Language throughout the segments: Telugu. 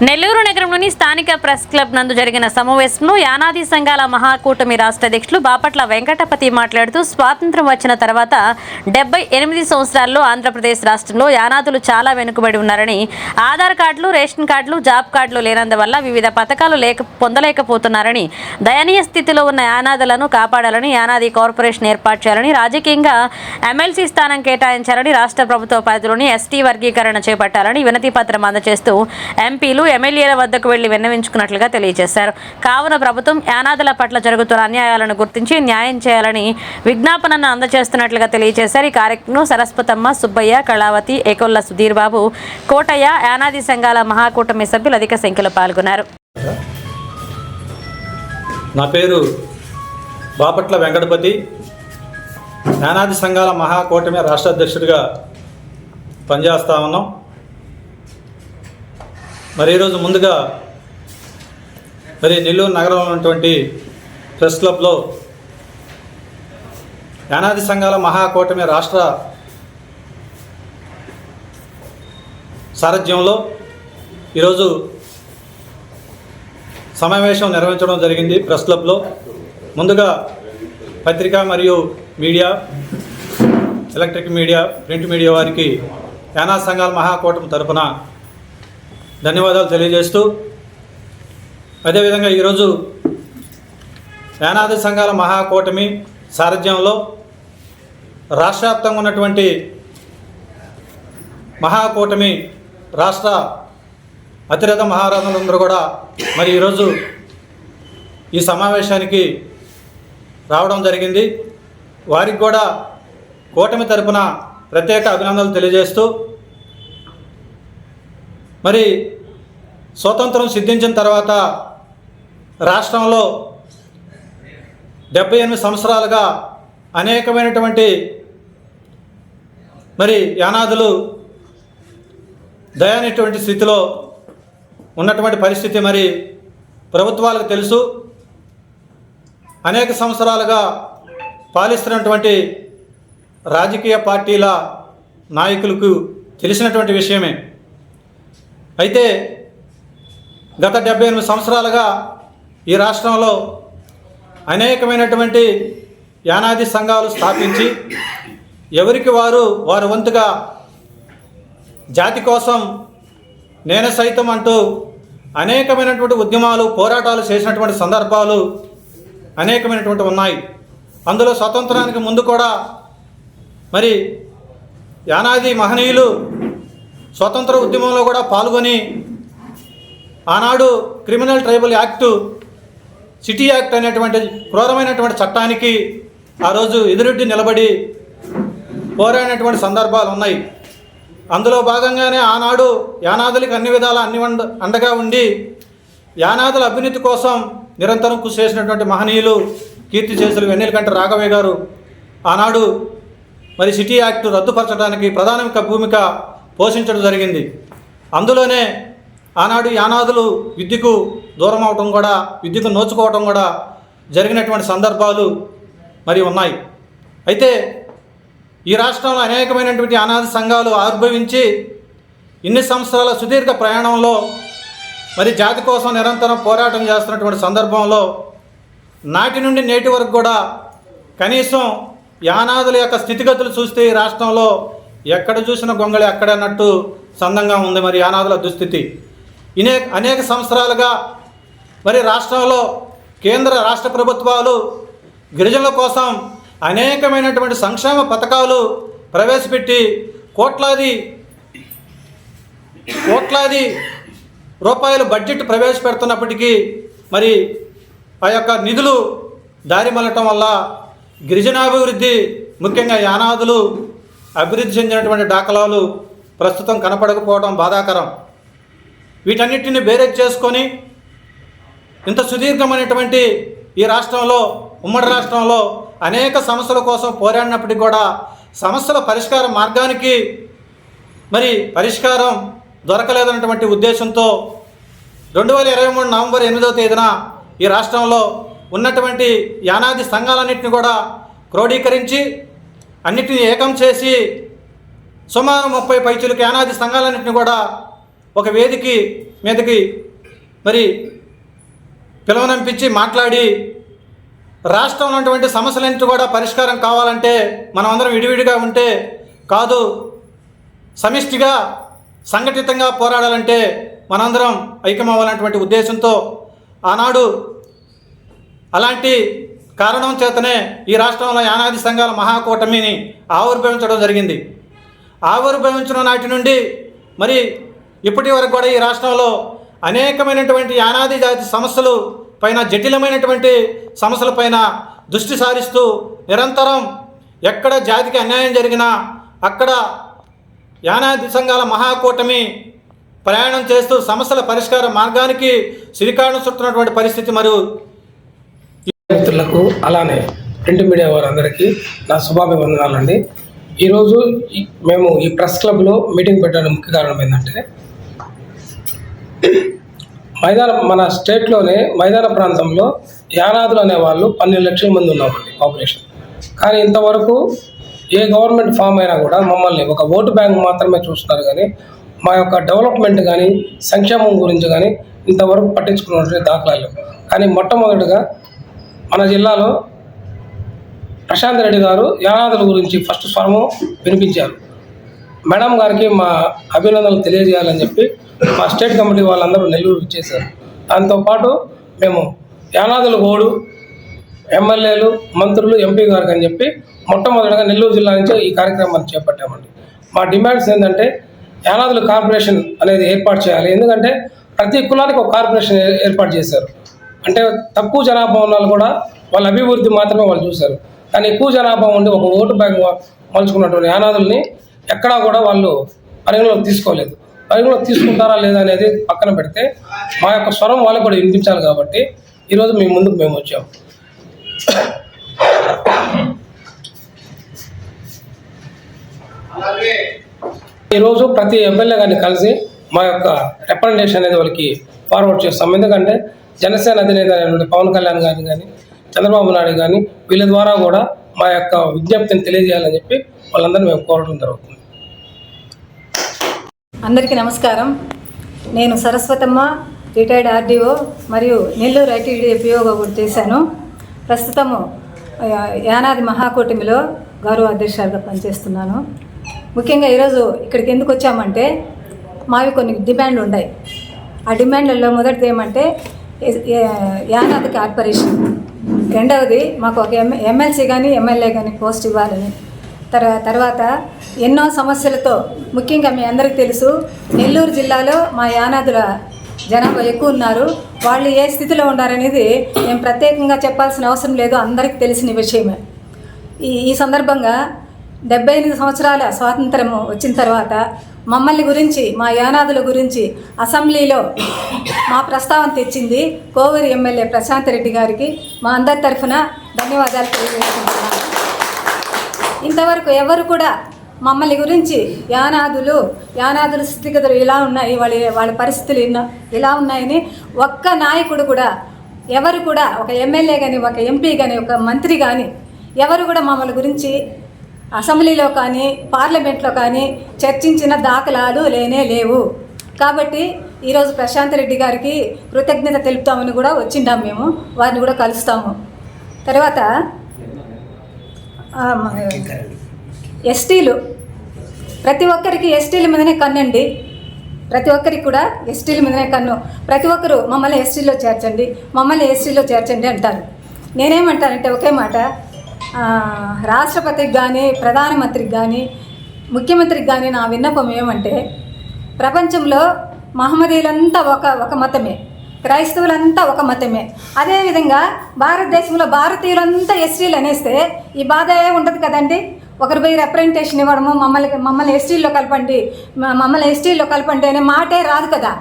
నెల్లూరు నగరంలోని స్థానిక ప్రెస్ క్లబ్ నందు జరిగిన సమావేశంలో యానాది సంఘాల మహాకూటమి రాష్ట్ర అధ్యక్షులు బాపట్ల వెంకటపతి మాట్లాడుతూ స్వాతంత్రం వచ్చిన తర్వాత డెబ్బై ఎనిమిది సంవత్సరాల్లో ఆంధ్రప్రదేశ్ రాష్ట్రంలో యానాదులు చాలా వెనుకబడి ఉన్నారని ఆధార్ కార్డులు రేషన్ కార్డులు జాబ్ కార్డులు లేనందువల్ల వివిధ పథకాలు లేక పొందలేకపోతున్నారని దయనీయ స్థితిలో ఉన్న యానాదులను కాపాడాలని యానాది కార్పొరేషన్ ఏర్పాటు చేయాలని రాజకీయంగా ఎమ్మెల్సీ స్థానం కేటాయించాలని రాష్ట్ర ప్రభుత్వ పరిధిలోని ఎస్టీ వర్గీకరణ చేపట్టాలని వినతి పత్రం అందజేస్తూ ఎంపీలు ఎమ్మెల్యేల వద్దకు వెళ్ళి విన్నవించుకున్నట్లుగా తెలియజేశారు. కావున ప్రభుత్వం యానాదుల పట్ల జరుగుతున్న అన్యాయాలను గుర్తించి న్యాయం చేయాలని విజ్ఞాపనను అందజేస్తున్నట్లుగా తెలియజేశారు. ఈ కార్యక్రమం సరస్వతమ్మ సుబ్బయ్య కళావతి ఏకొల్ల సుధీర్ బాబు కోటయ్య యానాది సంఘాల మహాకూటమి సభ్యులు అధిక సంఖ్యలో పాల్గొన్నారు. నా పేరు బాపట్ల వెంకటపతి. యానాది సంఘాల మహాకూటమి రాష్ట్ర అధ్యక్షుడిగా పనిచేస్తా ఉన్నాం. మరి ఈరోజు ముందుగా మరి నెల్లూరు నగరంలో ఉన్నటువంటి ప్రెస్ క్లబ్లో యానాది సంఘాల మహాకూటమి రాష్ట్ర సారథ్యంలో ఈరోజు సమావేశం నిర్వహించడం జరిగింది ప్రెస్ క్లబ్లో. ముందుగా పత్రిక మరియు media electric media print media వారికి యానా సంఘాల మహాకూటమి తరపున ధన్యవాదాలు తెలియజేస్తూ అదేవిధంగా ఈరోజు యానాది సంఘాల మహాకూటమి సారథ్యంలో రాష్ట్రవ్యాప్తంగా ఉన్నటువంటి మహాకూటమి రాష్ట్ర అతిరథ మహారాజులందరూ కూడా మరి ఈరోజు ఈ సమావేశానికి రావడం జరిగింది. వారికి కూడా కూటమి తరపున ప్రత్యేక అభినందనలు తెలియజేస్తూ మరి స్వతంత్రం సిద్ధించిన తర్వాత రాష్ట్రంలో డెబ్బై ఎనిమిది సంవత్సరాలుగా అనేకమైనటువంటి మరి యానాదులు దయానిటువంటి స్థితిలో ఉన్నటువంటి పరిస్థితి మరి ప్రభుత్వాలకు తెలుసు. అనేక సంవత్సరాలుగా పాలిస్తున్నటువంటి రాజకీయ పార్టీల నాయకులకు తెలిసినటువంటి విషయమే. అయితే గత డెబ్బై ఎనిమిది సంవత్సరాలుగా ఈ రాష్ట్రంలో అనేకమైనటువంటి యానాది సంఘాలు స్థాపించి ఎవరికి వారు వారి వంతుగా జాతి కోసం నేను సైతం అంటూ అనేకమైనటువంటి ఉద్యమాలు పోరాటాలు చేసినటువంటి సందర్భాలు అనేకమైనటువంటి ఉన్నాయి. అందులో స్వతంత్రానికి ముందు కూడా మరి యానాది మహనీయులు స్వతంత్ర ఉద్యమంలో కూడా పాల్గొని ఆనాడు criminal tribal act city act అనేటువంటి క్రూరమైనటువంటి చట్టానికి ఆ రోజు ఎదురొడ్డి నిలబడి పోరాడినటువంటి సందర్భాలు ఉన్నాయి. అందులో భాగంగానే ఆనాడు యానాదులకు అన్ని విధాల అన్ని అండగా ఉండి యానాదుల అభివృద్ధి కోసం నిరంతరం కృషి చేసినటువంటి మహనీయులు కీర్తి చేసులు వెన్నెలకంట రాఘవయ్య గారు. ఆనాడు మరి సిటీ యాక్ట్ రద్దుపరచడానికి ప్రధాన భూమిక పోషించడం జరిగింది. అందులోనే ఆనాడు యానాదులు విద్యకు దూరం అవటం కూడా విద్యకు నోచుకోవటం కూడా జరిగినటువంటి సందర్భాలు మరి ఉన్నాయి. అయితే ఈ రాష్ట్రంలో అనేకమైనటువంటి అనాథ సంఘాలు ఆవిర్భవించి ఇన్ని సంవత్సరాల సుదీర్ఘ ప్రయాణంలో మరి జాతి కోసం నిరంతరం పోరాటం చేస్తున్నటువంటి సందర్భంలో నాటి నుండి నేటి వరకు కూడా కనీసం యానాదుల యొక్క స్థితిగతులు చూస్తే ఈ రాష్ట్రంలో ఎక్కడ చూసిన గొంగళి అక్కడే అన్నట్టు సందంగా ఉంది మరి యానాదుల దుస్థితి. ఇనే అనేక సంవత్సరాలుగా మరి రాష్ట్రంలో కేంద్ర రాష్ట్ర ప్రభుత్వాలు గిరిజనుల కోసం అనేకమైనటువంటి సంక్షేమ పథకాలు ప్రవేశపెట్టి కోట్లాది కోట్లాది రూపాయలు బడ్జెట్ ప్రవేశపెడుతున్నప్పటికీ మరి ఆ యొక్క నిధులు దారి మళ్ళటం వల్ల గిరిజనాభివృద్ధి ముఖ్యంగా యానాదులు అభివృద్ధి చెందినటువంటి దాఖలాలు ప్రస్తుతం కనపడకపోవడం బాధాకరం. వీటన్నిటిని బేరేజ్ చేసుకొని ఇంత సుదీర్ఘమైనటువంటి ఈ రాష్ట్రంలో ఉమ్మడి రాష్ట్రంలో అనేక సమస్యల కోసం పోరాడినప్పటికీ కూడా సమస్యల పరిష్కార మార్గానికి మరి పరిష్కారం దొరకలేదన్నటువంటి ఉద్దేశంతో రెండు వేల ఇరవై మూడు నవంబర్ ఎనిమిదవ తేదీన ఈ రాష్ట్రంలో ఉన్నటువంటి యానాది సంఘాలన్నింటినీ కూడా క్రోడీకరించి అన్నిటిని ఏకం చేసి సుమారు ముప్పై పైచులకు యానాది సంఘాలన్నింటినీ కూడా ఒక వేదికి మీదకి మరి పిలవనంపించి మాట్లాడి రాష్ట్రం ఉన్నటువంటి సమస్యలన్నింటి కూడా పరిష్కారం కావాలంటే మనం అందరం విడివిడిగా ఉంటే కాదు సమిష్టిగా సంఘటితంగా పోరాడాలంటే మనందరం ఐక్యమవ్వాలన్నటువంటి ఉద్దేశంతో ఆనాడు అలాంటి కారణం చేతనే ఈ రాష్ట్రంలో యానాది సంఘాల మహాకూటమిని ఆవిర్భవించడం జరిగింది. ఆవిర్భవించిన నాటి నుండి మరి ఇప్పటి వరకు కూడా ఈ రాష్ట్రంలో అనేకమైనటువంటి యానాది జాతి సమస్యలు పైన జటిలమైనటువంటి సమస్యల పైన దృష్టి సారిస్తూ నిరంతరం ఎక్కడ జాతికి అన్యాయం జరిగినా అక్కడ యానాది సంఘాల మహాకూటమి ప్రయాణం చేస్తూ సమస్యల పరిష్కార మార్గానికి శ్రీకారం చుట్టినటువంటి పరిస్థితి మరియు మిత్రులకు అలానే ప్రింట్ మీడియా వారందరికీ నా శుభాభివందనాలండి. ఈరోజు మేము ఈ ప్రెస్ క్లబ్లో మీటింగ్ పెట్టడానికి ముఖ్య కారణం ఏంటంటే మైదాన మన స్టేట్లోనే మైదాన ప్రాంతంలో యానాదులు అనే వాళ్ళు పన్నెండు లక్షల మంది ఉన్నామండి పాపులేషన్. కానీ ఇంతవరకు ఏ గవర్నమెంట్ ఫామ్ అయినా కూడా మమ్మల్ని ఒక ఓటు బ్యాంక్ మాత్రమే చూస్తున్నారు కానీ మా యొక్క డెవలప్మెంట్ కానీ సంక్షేమం గురించి కానీ ఇంతవరకు పట్టించుకున్నటువంటి దాఖలాలు కానీ మొట్టమొదటిగా మన జిల్లాలో ప్రశాంత్ రెడ్డి గారు యానాదుల గురించి ఫస్ట్ స్వరము వినిపించారు. మేడం గారికి మా అభినందనలు తెలియజేయాలని చెప్పి మా స్టేట్ కమిటీ వాళ్ళందరూ నెల్లూరు ఇచ్చేశారు దాంతోపాటు మేము యానాదుల గోడు ఎమ్మెల్యేలు మంత్రులు ఎంపీ గారికి అని చెప్పి మొట్టమొదటిగా నెల్లూరు జిల్లా నుంచి ఈ కార్యక్రమాన్ని చేపట్టామండి. మా డిమాండ్స్ ఏంటంటే యానాదుల కార్పొరేషన్ అనేది ఏర్పాటు చేయాలి. ఎందుకంటే ప్రతి కులానికి ఒక కార్పొరేషన్ ఏ- ఏర్పాటు చేశారు. అంటే తక్కువ జనాభా ఉన్న వాళ్ళు కూడా వాళ్ళ అభివృద్ధి మాత్రమే వాళ్ళు చూశారు. కానీ ఎక్కువ జనాభా ఉండి ఒక ఓటు బ్యాంక్ మలుచుకున్నటువంటి యానాదుల్ని ఎక్కడా కూడా వాళ్ళు పరిగణలోకి తీసుకోలేదు. పరిగణలోకి తీసుకుంటారా లేదా అనేది పక్కన పెడితే మా యొక్క స్వరం వాళ్ళకు కూడా వినిపించాలి కాబట్టి ఈరోజు మీ ముందుకు మేము వచ్చాము ఈరోజు ప్రతి ఎమ్మెల్యే గారిని కలిసి మా యొక్క రిప్రజెంటేషన్ అనేది వాళ్ళకి ఫార్వర్డ్ చేస్తాం. ఎందుకంటే జనసేన అధినేత పవన్ కళ్యాణ్ గారిని కానీ చంద్రబాబు నాయుడు కానీ వీళ్ళ ద్వారా కూడా మా యొక్క విజ్ఞప్తిని తెలియజేయాలని చెప్పి వాళ్ళందరినీ మేము కోరడం జరుగుతుంది. అందరికీ నమస్కారం. నేను సరస్వతమ్మ రిటైర్డ్ ఆర్డీఓ మరియు నెల్లూరు ఐటీడీ పిఓగా కూడా చేశాను. ప్రస్తుతము యానాది మహాకూటమిలో గౌరవ అధ్యక్షురాలుగా పనిచేస్తున్నాను. ముఖ్యంగా ఈరోజు ఇక్కడికి ఎందుకు వచ్చామంటే మావి కొన్ని డిమాండ్లు ఉన్నాయి ఆ డిమాండ్లలో మొదటిది ఏమంటే యానాది కార్పొరేషన్ రెండవది మాకు ఒక ఎమ్ ఎమ్మెల్సీ కానీ ఎమ్మెల్యే కానీ పోస్ట్ ఇవ్వాలని. తర్ తర్వాత ఎన్నో సమస్యలతో ముఖ్యంగా మీ అందరికీ తెలుసు నెల్లూరు జిల్లాలో మా యానాదుల జనాభా ఎక్కువ ఉన్నారు. వాళ్ళు ఏ స్థితిలో ఉన్నారనేది మేము ప్రత్యేకంగా చెప్పాల్సిన అవసరం లేదు అందరికీ తెలిసిన విషయమే. ఈ ఈ సందర్భంగా డెబ్బై ఎనిమిది సంవత్సరాల స్వాతంత్రము వచ్చిన తర్వాత మమ్మల్ని గురించి మా యానాదుల గురించి అసెంబ్లీలో మా ప్రస్తావన తెచ్చింది కోవూరు ఎమ్మెల్యే ప్రశాంత్ రెడ్డి గారికి. మా అందరి తరఫున ధన్యవాదాలు తెలియజేస్తున్నాను ఇంతవరకు ఎవరు కూడా మమ్మల్ని గురించి యానాదులు యానాదుల స్థితిగతులు ఇలా ఉన్నాయి వాళ్ళ వాళ్ళ పరిస్థితులు ఇన్న- ఇలా ఉన్నాయని ఒక్క నాయకుడు కూడా ఎవరు కూడా ఒక ఎమ్మెల్యే కానీ ఒక ఎంపీ కానీ ఒక మంత్రి కానీ ఎవరు కూడా మమ్మల్ని గురించి అసెంబ్లీలో కానీ పార్లమెంట్లో కానీ చర్చించిన దాఖలాలు లేనే లేవు. కాబట్టి ఈరోజు ప్రశాంత్ రెడ్డి గారికి కృతజ్ఞత తెలుపుతామని కూడా వచ్చిండాం మేము. వారిని కూడా కలుస్తాము. తర్వాత ఎస్టీలు. ప్రతి ఒక్కరికి ఎస్టీల మీదనే కన్నండి. ప్రతి ఒక్కరికి కూడా ఎస్టీల మీదనే కన్ను. ప్రతి ఒక్కరు మమ్మల్ని ఎస్టీలో చేర్చండి మమ్మల్ని ఎస్టీలో చేర్చండి అంటారు. నేనేమంటానంటే ఒకే మాట. రాష్ట్రపతికి కానీ ప్రధానమంత్రికి కానీ ముఖ్యమంత్రికి కానీ నా విన్నపం ఏమంటే ప్రపంచంలో మహమ్మదీలంతా ఒక ఒక మతమే. క్రైస్తవులంతా ఒక మతమే. అదేవిధంగా భారతదేశంలో భారతీయులంతా ఎస్టీలు అనేస్తే ఈ బాధ ఏ ఉండదు కదండి? ఒకరి పోయి రిప్రజెంటేషన్ ఇవ్వడము మమ్మల్ని మమ్మల్ని ఎస్టీల్లో కలపండి మమ్మల్ని ఎస్టీల్లో కలపండి అనే మాటే రాదు కదా.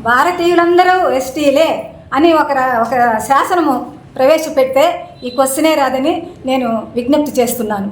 భారతీయులందరూ ఎస్టీలే అని ఒక ఒక శాసనము ప్రవేశపెడితే ఈ క్వశ్చనే రాదని నేను విజ్ఞప్తి చేస్తున్నాను.